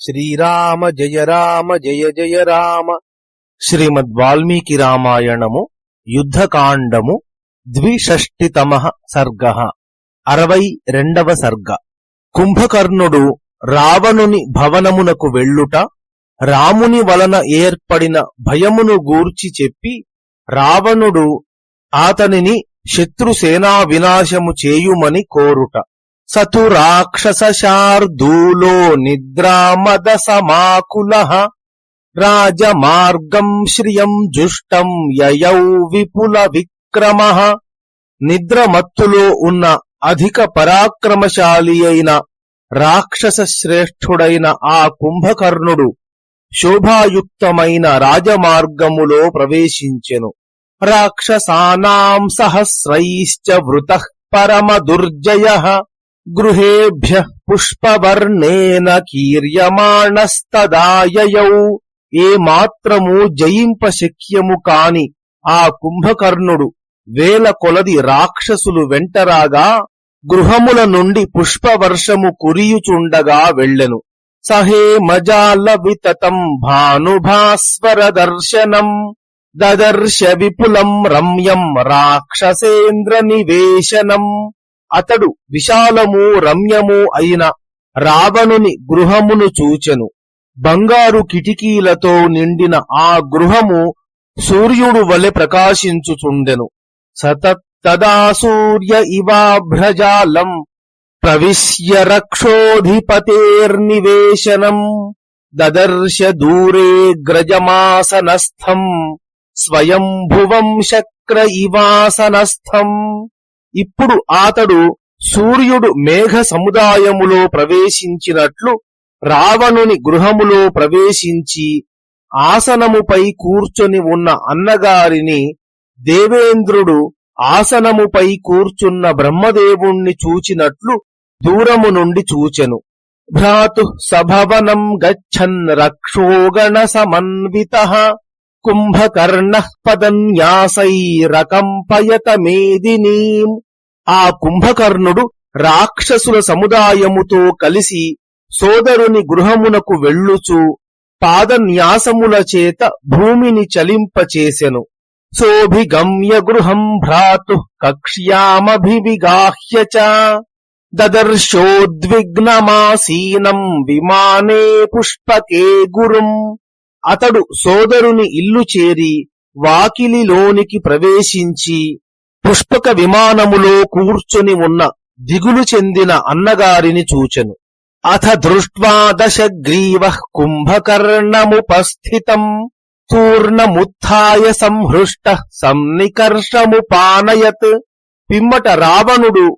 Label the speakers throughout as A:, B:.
A: శ్రీరామ జయ రామ జయ జయ రామ. శ్రీమద్ వాల్మీకి రామాయణము యుద్ధకాండము ద్విషష్టితమ సర్గ. అరవై రెండవ సర్గ. కుంభకర్ణుడు రావణుని భవనమునకు వెళ్ళుట రాముని వలన ఏర్పడిన భయమును గూర్చి చెప్పి రావణుడు ఆతనిని శత్రుసేనా వినాశము చేయుమని కోరుట. సతు రాక్షసశార్దూలో నిద్రామద సమాకుల. రాజమార్గం శ్రియం జుష్టం యయౌ విపుల విక్రమ. నిద్రమత్తులో ఉన్న అధిక పరాక్రమశాలి అయిన రాక్షస శ్రేష్ఠుడైన ఆ కుంభకర్ణుడు శోభాయుక్తమైన రాజమార్గములో ప్రవేశించెను. రాక్షసానాం సహస్రైశ్చ వృత పరమ దుర్జయ. గృహేభ్య పుష్పవర్ణేన కీర్యమాణస్తదాయయౌ ఏ మాత్రము జయింప శక్యము కాని ఆ కుంభకర్ణుడు వేల కొలది రాక్షసులు వెంటరాగా గృహముల నుండి పుష్పవర్షము కురియుచుండగా వెళ్ళెను. సహే మజాల వితతం భానుభాస్వర దర్శనం దదర్శ విపులం రమ్యం రాక్షసేంద్ర నివేశనం అతడు విశాలము రమ్యము అయిన రావణుని గృహమును చూచెను. బంగారు కిటికీలతో నిండిన ఆ గృహము సూర్యుడు వలె ప్రకాశించుచుండెను. సతత్తదా సూర్య ఇవాభ్రజాలం ప్రవిశ్య రక్షోధిపతేర్నివేశనం దదర్శ దూరే గ్రజమాసనస్థం స్వయంభువం శక్ర ఇవాసనస్థం ఇప్పుడు అతడు సూర్యుడు మేఘ సముదాయములో ప్రవేశించినట్లు రావణుని గృహములో ప్రవేశించి ఆసనముపై కూర్చొని ఉన్న అన్నగారిని దేవేంద్రుడు ఆసనముపై కూర్చున్న బ్రహ్మదేవుణ్ణి చూచినట్లు దూరము నుండి చూచెను. భ్రాతు సభవనం గచ్చన్ రక్షోగణ సమన్విత కుంభకర్ణ పదన్యాసైరకంపయత మేదినీం ఆ కుంభకర్ణుడు రాక్షసుల సముదాయముతో కలిసి సోదరుని గృహమునకు వెళ్ళుచు పాదన్యాసముల చేత భూమిని చలింపచేసెను సోభిగమ్య గృహం భ్రాతు కక్ష్యామభివిగాహ్య చ దదర్శోద్విగ్నమాసీనం విమానే పుష్పకే గురుం అతడు సోదరుని ఇల్లు చేరి వాకిలిలోనికి ప్రవేశించి పుష్పక విమానములో కూర్చుని ఉన్న దిగులు చెందిన అన్నగారిని చూచెను. అథ దృష్ట్వా దశగ్రీవ కుంభకర్ణముపస్థితం తూర్ణముత్య సంహృష్ట సంనికర్షము పానయత్ పిమ్మట రావణుడు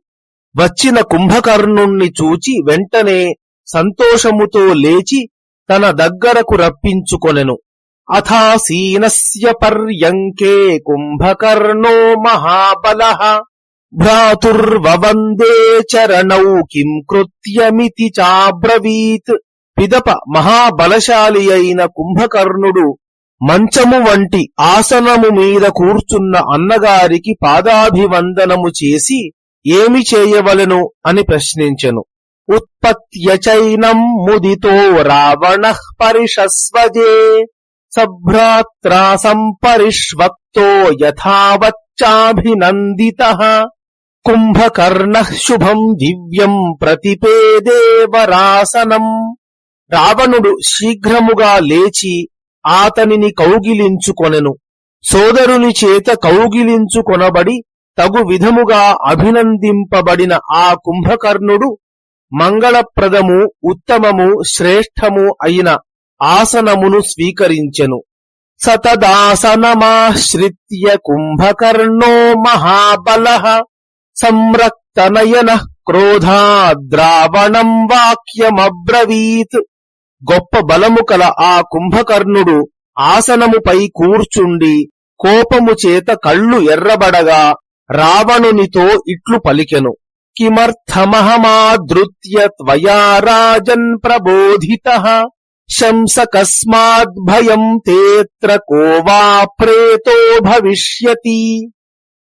A: వచ్చిన కుంభకర్ణుణ్ణి చూచి వెంటనే సంతోషముతో లేచి తన దగ్గరకు రప్పించుకొనెను. అథాసీనస్య పర్యంకే కుంభకర్ణో మహాబల. భ్రాతుర్వవందే చరణౌ కిం కృత్యమితి చాబ్రవీత్. పిదప మహాబలశాలి అయిన కుంభకర్ణుడు మంచము వంటి ఆసనము మీద కూర్చున్న అన్నగారికి పాదాభివందనము చేసి ఏమి చేయవలెను అని ప్రశ్నించెను. ఉత్పత్యచైనం ముదితో రావణ పరిషస్వజే సభ్రాత్రా సంపరిష్వక్తో యథావచ్చాభినందిత కుంభకర్ణ శుభం దివ్యం ప్రతిపేదేవరాసనం రావణుడు శీఘ్రముగా లేచి ఆతనిని కౌగిలించుకొనెను। సోదరుని చేత కౌగిలించుకొనబడి తగు విధముగా అభినందింపబడిన ఆ కుంభకర్ణుడు మంగళప్రదము ఉత్తమము శ్రేష్టము అయిన ఆసనమును స్వీకరించెను. సతదాసనమాశ్రిత్య కుంభకర్ణో మహాబల సంరక్తనయన క్రోధాద్రావణం వాక్యమబ్రవీత్. గొప్ప బలము కల ఆ కుంభకర్ణుడు ఆసనముపై కూర్చుండి కోపము చేత కళ్ళు ఎర్రబడగా రావణునితో ఇట్లు పలికెను. కిమర్థమహమాదృత్య త్వయా రాజన్ ప్రబోధిత శంస కస్మాద్భయం తేత్ర కోవా ప్రేతో భవిష్యతి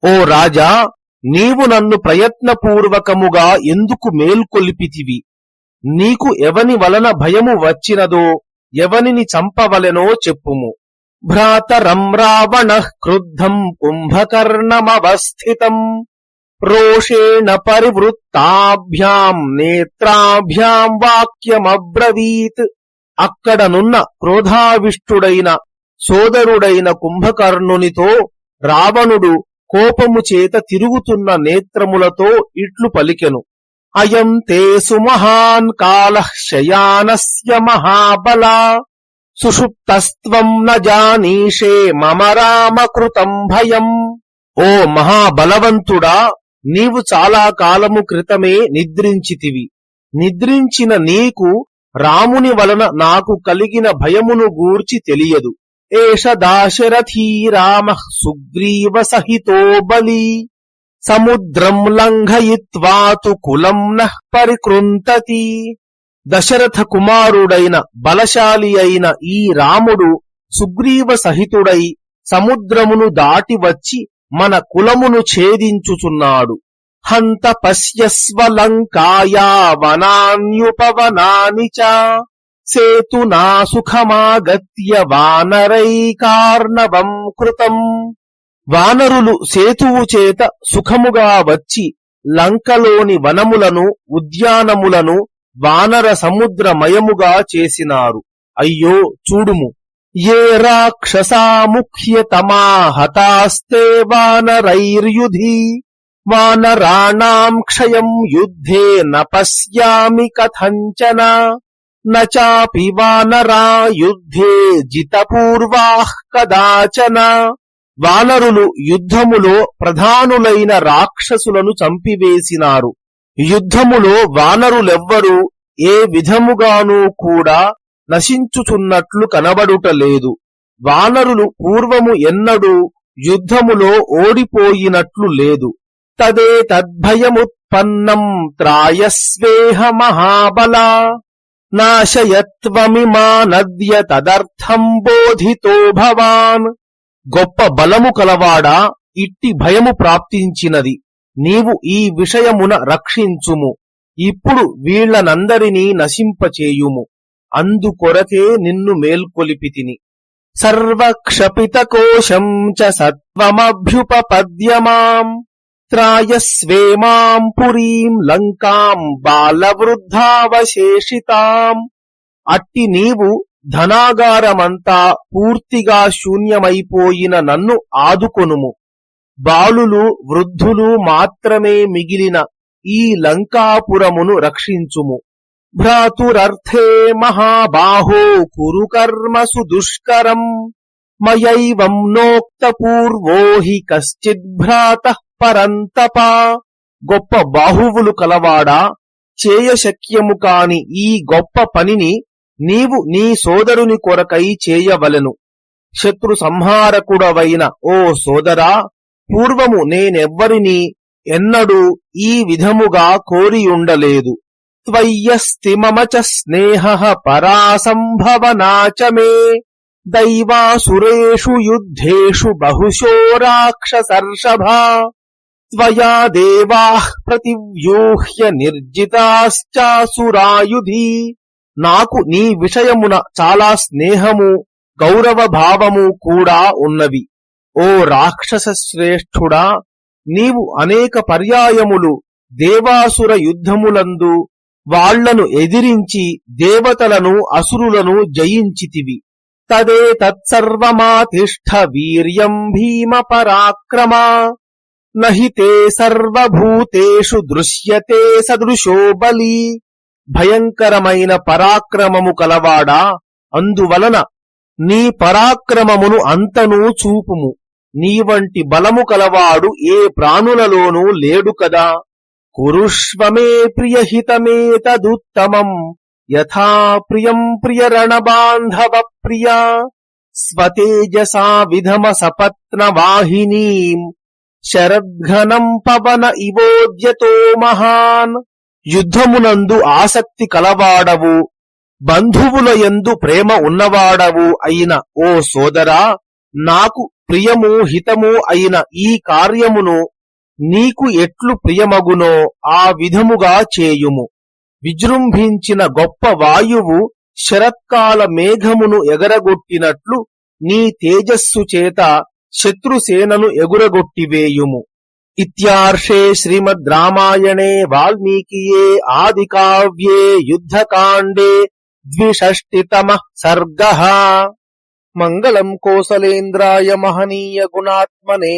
A: ఓ రాజా నీవు నన్ను ప్రయత్నపూర్వకముగా ఎందుకు మేల్కొలిపితివి? నీకు ఎవని వలన భయము వచ్చినదో ఎవనిని చంపవలెనో చెప్పుము. భ్రాతరం రావణ క్రుద్ధం కుంభకర్ణమవస్థితం. రోషేణ పరివృత్తాభ్యాం నేత్రాభ్యాం వాక్యమబ్రవీత్. అక్కడనున్న క్రోధావిష్టుడైన సోదరుడైన కుంభకర్ణునితో రావణుడు కోపము చేత తిరుగుతున్న నేత్రములతో ఇట్లు పలికెను. అయం తే సుమహాన్ కాల శయానస్య మహాబల. సుషుప్తస్త్వం న జానీషే మమ రామకృతం భయం. ఓ మహాబలవంతుడా నీవు చాలా కాలము క్రితమే నిద్రించితివి. నిద్రించిన నీకు రాముని వలన నాకు కలిగిన భయమును గూర్చి తెలియదు. ఏష దాశరథీ రామ సుగ్రీవ సహితో బలి. సముద్రం లంఘయిత్వాతు కులం నః పరికృంతతి. దశరథ కుమారుడైన బలశాలి అయిన ఈ రాముడు సుగ్రీవ సహితుడై సముద్రమును దాటి వచ్చి మన కులమును ఛేదించుచున్నాడు. హంత పశ్యస్వలంకాయా వనాన్యుపవనాని చ. సేతునా సుఖమాగత్య వానరైకార్ణవం కృతం. వానరులు సేతువు చేత సుఖముగా వచ్చి లంకలోని వనములను ఉద్యానములను వానర సముద్రమయముగా చేసినారు. అయ్యో చూడుము. ఏ రాక్షసాముఖ్యతమా హతాస్తే వానరైర్యుధి వానరాణాం క్షయం యుద్ధే న పశ్యామి కథంచన నాపి వానరా యుద్ధే జితపూర్వాః కదాచన. వానరులు యుద్ధములో ప్రధానులైన రాక్షసులను చంపివేసినారు. యుద్ధములో వానరులెవ్వరూ ఏ విధముగానూ కూడా నశించుచున్నట్లు కనబడుటలేదు వానరులు పూర్వము ఎన్నడూ యుద్ధములో ఓడిపోయినట్లు లేదు. తదే తద్భయముత్పన్నం త్రాయస్వేహ మహాబలా. నాశయత్వమిమానద్య తదర్థం బోధితో భవాన్. గొప్ప బలము కలవాడా ఇట్టి భయము ప్రాప్తించినది. నీవు ఈ విషయమున రక్షించుము. ఇప్పుడు వీళ్ళనందరినీ నశింపచేయుము. అందుకొరకే నిన్ను మేల్కొలిపితిని. సర్వక్షపితకోశం చ సత్వమభ్యుపపద్యమాం. త్రాయస్వేమాం పురీం లంకాం బాలవృద్ధావశేషితాం. అట్టి నీవు ధనాగారమంతా పూర్తిగా శూన్యమైపోయిన నన్ను ఆదుకొనుము. బాలులు వృద్ధులు మాత్రమే మిగిలిన ఈ లంకాపురమును రక్షించుము. భ్రాతురర్థే మహాబాహో కురు కర్మసు దుష్కరం మయైవం నోక్త పూర్వో హి కశ్చిద్భ్రాత పరంతప గొప్ప బాహువులు కలవాడా చేయశక్యము కాని ఈ గొప్ప పనిని నీవు నీ సోదరుని కొరకై చేయవలెను। శత్రు సంహారకుడవైన ఓ సోదరా పూర్వము నేనెవ్వరినీ ఎన్నడూ ఈ విధముగా కోరియుండలేదు। త్వయ్యస్తి మమ చ స్నేహ పరాసంభవనాచ మే దైవాసురేషు యుద్ధేషు బహుశో రాక్షసర్షభా త్వయా దేవాః ప్రతివ్యూహ్య నిర్జితాశ్చాసురాయుధి నాకు నీ విషయమున చాలా స్నేహము గౌరవ భావము కూడా ఉన్నవి ఓ రాక్షస శ్రేష్ఠుడా నీవు అనేక పర్యాయములు దేవాసుర యుద్ధములందు వాళ్ళను ఎదిరించి దేవతలను అసురులను జయించితివి. తదే తత్సర్వమాతిష్ఠ వీర్యం భీమ పరాక్రమా నహి తే సర్వభూతేషు దృశ్యతే సదృశో బలి. భయంకరమైన పరాక్రమము కలవాడా? అందువలన నీ పరాక్రమమును అంతనూ చూపుము. నీ వంటి బలము కలవాడు ఏ ప్రాణులలోనూ లేడు కదా? కురుష్వమే ప్రియహితమేతదుత్తమం యథా ప్రియం ప్రియరణబాంధవ ప్రియా స్వతేజసా విధమ సపత్న వాహినీం శరద్ఘనం పవన ఇవోద్యతో మహాన్ యుద్ధమునందు ఆసక్తి కలవాడవు బంధువుల యందు ప్రేమ ఉన్నవాడవు అయిన ఓ సోదరా నాకు ప్రియము హితము అయిన ఈ కార్యమును నీకు ఎట్లు ప్రియమగునో ఆ విధముగా చేయుము. విజృంభించిన గొప్ప వాయువు శరత్కాల మేఘమును ఎగరగొట్టినట్లు నీ తేజస్సు చేత శత్రుసేనను ఎగురగొట్టివేయుము ఇత్యార్షే శ్రీమద్ రామాయణే వాల్మీకియే ఆది కావ్యే యుద్ధకాండే ద్విషష్టితమ సర్గ. మంగళం కోసలేంద్రాయ మహనీయ గుణాత్మనే